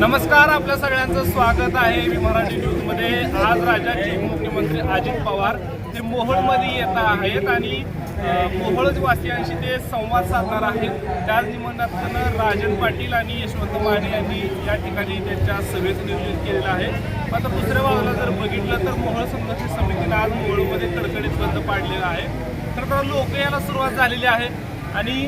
नमस्कार आपल्या सगळ्यांचं स्वागत आहे मी मराठी न्यूजमध्ये. आज राज्याचे मुख्यमंत्री अजित पवार ते मोहोळमध्ये येत आहेत आणि मोहळवासियांशी वासियांशी ते संवाद साधणार आहेत. त्याच निमित्तानं राजन पाटील आणि यशवंत माने यांनी या ठिकाणी त्यांच्या सभेचं नियोजन केलेलं आहे. आता दुसऱ्या बाजूला जर बघितलं तर मोहोळ संघर्ष समितीनं आज मोहोळमध्ये कडकडीत बंद पाडलेला आहे. तर तर लोक याला सुरुवात झालेली आहे. आणि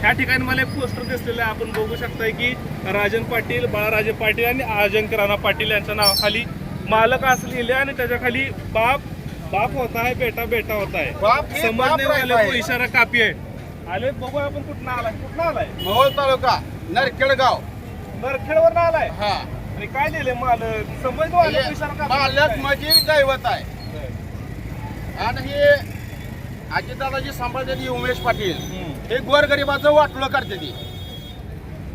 ह्या ठिकाणी मला एक पोस्टर दिसलेलं आहे. आपण बघू शकताय की राजन पाटील बाळाराजे पाटील आणि अजिंक्य राणा पाटील यांच्या नावाखाली मालक असं लिहिले आणि त्याच्याखाली बाप बाप होता है बेटा बेटा होता है बाप हे समजने बाप वाले रहता को है. इशारा काफी आहे. आले बघू आपण कुठं आलाय. कुठं आलाय? मोहोळ तालुका नरखेडगाव. नरखेडवर आलाय? हा. आणि काय लिहिले मालक? समजने वाले को इशारा मालक म्हणजे दैवत आहे. आणि हे अजितदादाजी सांभाळलेली उमेश पाटील. हे गोरगरिबाचं वाटोळं करते ती.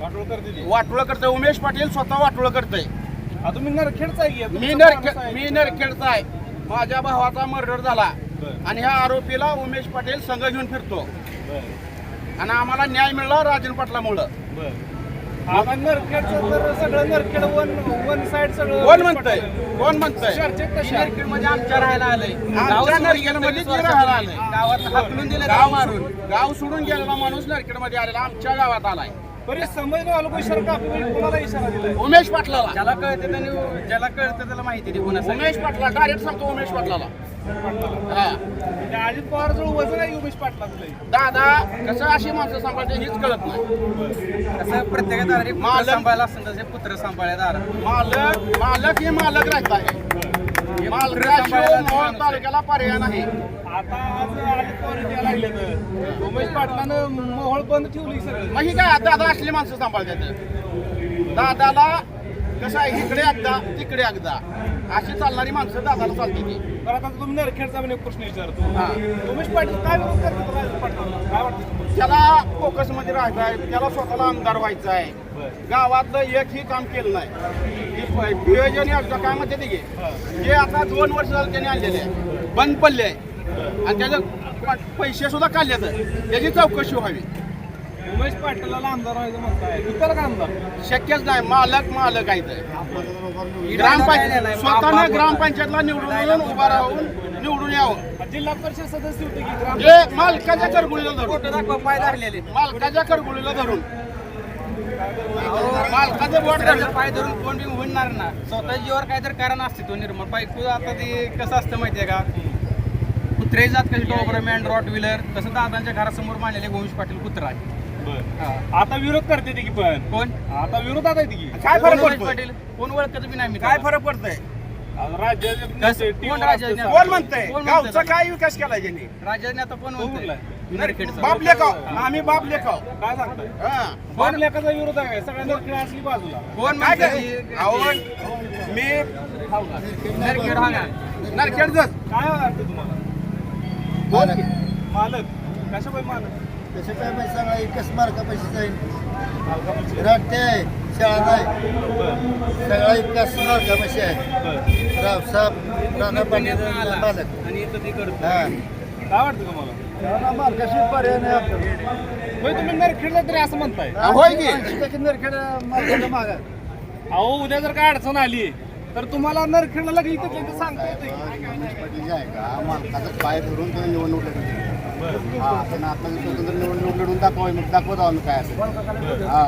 पाठवून करते ती. वाटोळं करते. उमेश पाटील स्वतः वाटोळं करते आ, तुम्ही नरखेडचा आहे की? मी तुमचा नर माणूस आहे. मी नरखेडचा आहे. माझ्या भावाचा मर्डर झाला. बरं, आणि ह्या आरोपीला उमेश पाटील संघ घेऊन फिरतो. बरं, आणि आम्हाला न्याय मिळाला राजन पाटलामुळं. बरं. आता नरखेडचं तर सगळं नरखेड वन वन साइड सगळं कोण म्हणतंय? कोण म्हणतंय? चर्चेत कशा? मध्ये आमच्या राहायला आलंय. आमच्या नरखेडमध्ये जे राहायला आलंय. गावात हाकलून दिलं गाव गाव मारून. गाव सोडून गेलेला माणूस नरखेडमध्ये आलेला आमच्या गावात आलाय. बरे समजणे वाला को इशारा कोणाला इशारा दिलाय? उमेश पाटलाला. ज्याला कळतं त्याने ज्याला कळतं त्याला माहिती आहे कोणासाठी उमेश पाटला डायरेक्ट सांगतो उमेश पाटलाला. हा. म्हणजे अजित पवार जवळ वजन आहे उमेश पाटलाचं. लई. दादा कसं अशी माणसं सांभाळते हेच कळत नाही. कसं प्रत्येक दारी पुत्र मालक- सांभाळायला असतं तसे पुत्र सांभाळ्या दारा मालक मालक हे मालक राहत आहे. मालकाशिवाय मोहोळ तालुक्याला पर्याय नाही. आता आज अजित पवार द्यायला लागले तर उमेश पाटलानं मोहोळ बंद ठेवली सगळं. मग ही काय दादा असली माणसं सांभाळतात? दादाला कसं आहे इकडे एकदा तिकडे एकदा. अशी चालणारी माणसं दादाला चालते ती. तर आता तुम्ही नरखेडचा पण एक प्रश्न विचारतो. हा. उमेश पाटील काय विरोध करतात अजित पाटलांना काय वाटतं? त्याला फोकसमध्ये राहायचं आहे त्याला स्वतःला आमदार व्हायचं आहे. गावातलं एकही काम केलं नाही. नियोजन योजना काय म्हणते ते. हा. जे आता दोन वर्ष झालं त्यांनी आणलेले आहे. बंद पडले आहे. आणि त्याचं पैसे सुद्धा काढले त्याची चौकशी व्हावी. उमेश पाटलाला आमदार व्हायचं म्हणताय. आमदार? शक्यच नाही. मालक मालक आहे इथं. ग्रामपंचायत स्वतःनं ग्रामपंचायतला निवडून येऊन उभा राहून निवडून यावं. जिल्हा परिषद सदस्य होते की ग्राम मालकाच्या करगुळीला धरून. मालकाच्या करगुळीला धरून. मालकाचं बोट धरलं पाय धरून कोण बी म्हणणार ना स्वतः जीवर काहीतरी कारण असते तो बायको आता ते कसं असतं माहितीये का कुत्रे जात कशी डोबरमॅन रॉट व्हीलर तसं दादांच्या घरासमोर मांडलेले गोविंद पाटील कुत्रा आहे. आता विरोध करते ती की पण. कोण? आता विरोधात आहे ती की. काय फरक गोविंद पाटील कोण? ओळखत बी नाही मी काय फरक पडतोय? राज्याचे कसं- कोण राज्याचे- कोण म्हणतंय? कोण म्हणतंय गावचा त्याला? काय विकास केला राज्याने आता कोण म्हणतंय? बाप लेखाव. आम्ही बाप लेखाव. काय सांगताय? हा. कोण लेखाचा विरोध आहे सगळ्या नरखेड असली बाजूला. कोण काय? काय? अहो मी नरखेड हा ना नरखेडच काय वाटतं तुम्हाला? बोल मालक. कशा पाहिजे मालक? तसे काय पैसे सगळा एकच मार्क पैसे जाईल रट्टे आहे शाळा नाही. सगळा एकच मार्क पैसे आहे रावसाहेब राणा पाटील मालक. आणि इथं ते करतो. हा. काय वाटतं तुम्हाला? मार्काशी पर्याय नाही आपल्याला तुम्ही नरखेडला तरी असं म्हणताय. होय की? ऐंशी टक्के नरखेड मार्काच्या मागं आहे. अहो उद्या जर काय अडचण आली तर तुम्हाला नरखेडला लगेच इथं तिथं सांगता येतं पाटील जे आहे का मालकाचा पाय धरून तो निवडणूक लढवली हा आता स्वतंत्र निवडणूक लढून दाखवाय मग दाखवत आहोत काय असेल. हा.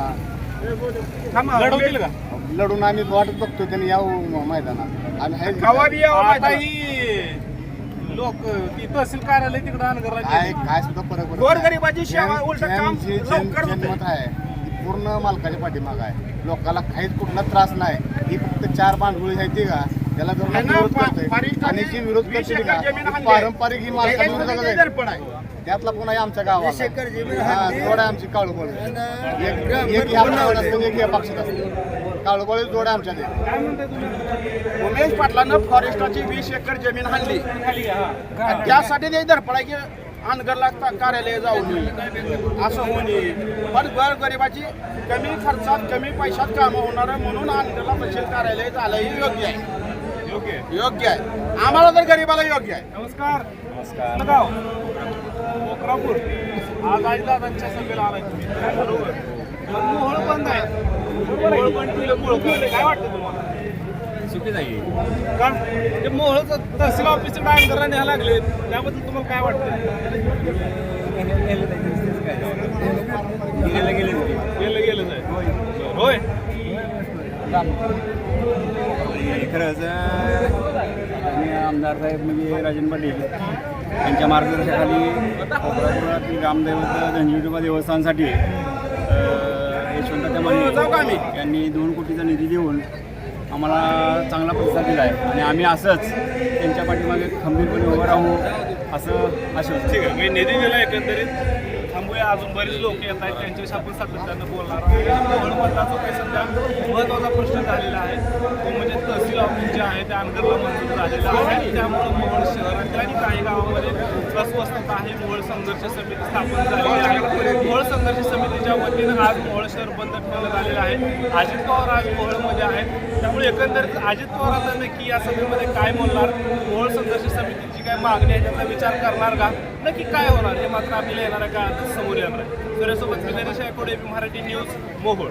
लढवतील का? लढून आम्ही वाटत बघतो त्यांनी यावं मैदानात. आम्ही यावं आता मैदानात. ही लोक ती तहसील कार्यालय तिकडे अनगरला काय काय सुद्धा फरक पडत नाही. गोरगरिबाची सेवा उलट काम त्यांची जन- लवकर होते जनमत आहे ती पूर्ण मालकाच्या पाठीमाग आहे. लोकांना काहीच कुठला त्रास नाही. ही फक्त चार बांधगुळी आहे ती का त्याला जर त्यांना विरोध पा- करते आणि जी विरोध वीस करते एकर का. पारंपरिक ही त्याचं दर्पण आहे. त्यातला पुन्हा आमच्या गावाला वीस एकर जमीन हा, हाणली. जोड आहे आमची काळूबळ आणि एक एक या पक्षात असते एक या पक्षात असते. काळूबळ जोड आहे आमच्या ते काय म्हणताय तुम्ही उमेश पाटलानं फॉरेस्टाची वीस एकर जमीन हाणली. आणि त्यासाठी ते धडपडाय की अनगरला कार्यालय जाऊ नये असं होऊ नये पण गर गरिबाची कमी खर्चात कमी पैशात कामं होणार आहे म्हणून अनगरला तहसील कार्यालय झालं हे योग्य आहे. योग्य आहे. योग्य आहे. आम्हाला तर गरिबाला योग्य आहे. नमस्कार. नमस्कार. कोकरापूर. आज आई दादांच्या सभेला आलाय तुम्ही. बरोबर. पण मोहोळ बंद आहे. काय वाटतं तुम्हाला का? ते मोहोळचं तहसील ऑफिसचे डायरेक्टरला न्यायला लागले. त्याबद्दल तुम्हाला काय वाटतं? गेलं गेलं. जाय होय. खरंच आणि आमदार साहेब म्हणजे राजन पाटील यांच्या मार्गदर्शनाखाली ग्रामदैवत धनजिरोबा देवस्थानसाठी जाऊ का आम्ही? यांनी दोन कोटीचा निधी देऊन आम्हाला चांगला प्रतिसाद दिला आहे आणि आम्ही असंच त्यांच्या पाठीमागे खंबीरपणे उभं राहू असं आश्वासन. ठीक आहे मी निधी दिला एकंदरीत. थांबूया अजून बरेच लोक येत आहेत त्यांच्याशी आपण सातत्यानं बोलणार आहोत. काही सध्या महत्त्वाचा प्रश्न झालेला आहे तो म्हणजे तहसील ऑफिस जे आहे ते अनगरला मंजूर झालेलं आहे. त्यामुळं मोहोळ शहरातील आणि काही गावामध्ये अस्वस्थता आहे मोहोळ संघर्ष समिती स्थापन आहे. मोहळ संघर्ष समितीच्या वतीनं आज मोहळ शहर बंद ठेवण्यात आलेलं आहे. अजित पवार आज मोहळमध्ये आहेत. त्यामुळे एकंदरीत अजित पवार नक्की या सभेमध्ये काय बोलणार? मोहळ संघर्ष समितीची काय मागणी आहे त्याचा विचार करणार का? नक्की काय होणार? हे मात्र आपल्याला येणाऱ्या काळात समोर येणार आहे. सूर्यासोबत मी गणेश एकोडे मराठी न्यूज मोहोळ.